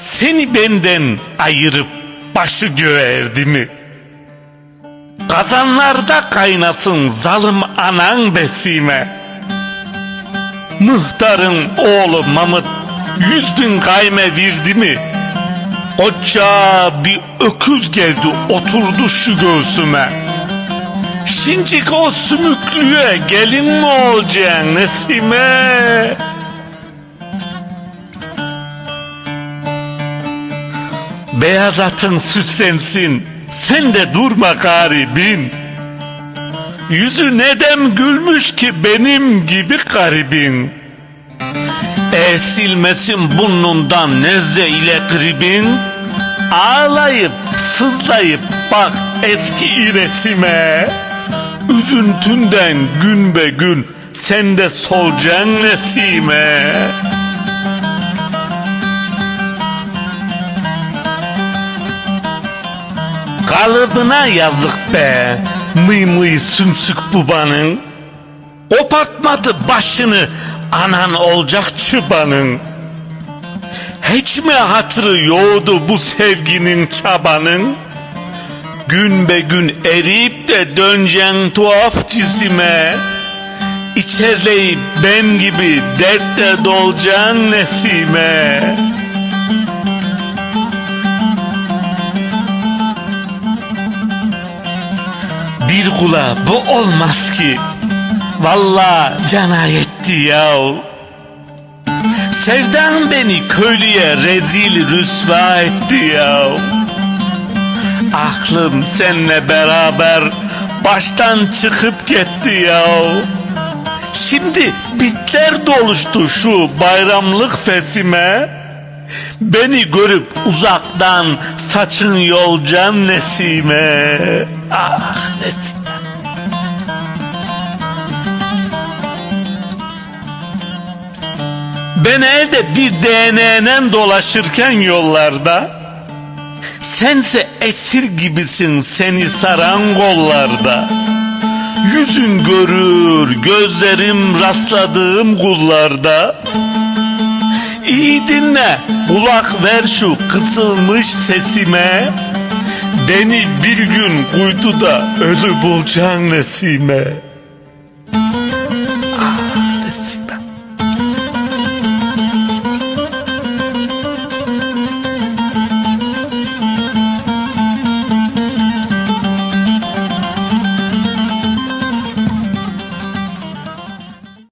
Seni benden ayırıp başı göğe erdi mi? Kazanlarda kaynasın zalim anan besime. Muhtarın oğlu Mamıt yüz bin kayme verdi mi? Koca bir öküz geldi oturdu şu göğsüme. Şincik o sümüklüye gelin mi olacaksın Nesime? Beyaz atın süslensin, sen de durma garibin. Yüzü neden gülmüş ki benim gibi garibin? E silmesin burnundan nezle ile gribin. Ağlayıp sızlayıp bak eski resime. Üzüntünden gün be gün sen de solacaksın nesime. Kalıbına yazık be. Mıy mıy sümsük babanın Kopartmadı başını Anan olacak çıbanın Hiç mi hatırı yoğdu bu sevginin çabanın? Gün be gün eriyip de döneceksin tuhaf cisime İçerleyip ben gibi dertle dolacaksın nesime Bir kula bu olmaz ki. Valla canayetti yahu. Sevdan beni köylüye rezil rüsva etti ya. Aklım seninle beraber baştan çıkıp gitti ya. Şimdi bitler doluştu şu bayramlık fesime. Beni görüp uzaktan saçın yolcan nesime. Ah nesime. Ben elde bir DNA'nen dolaşırken yollarda Sense esir gibisin seni saran kollarda Yüzün görür gözlerim rastladığım kullarda İyi dinle kulak ver şu kısılmış sesime Beni bir gün kuytuda ölü bulacaksın nesime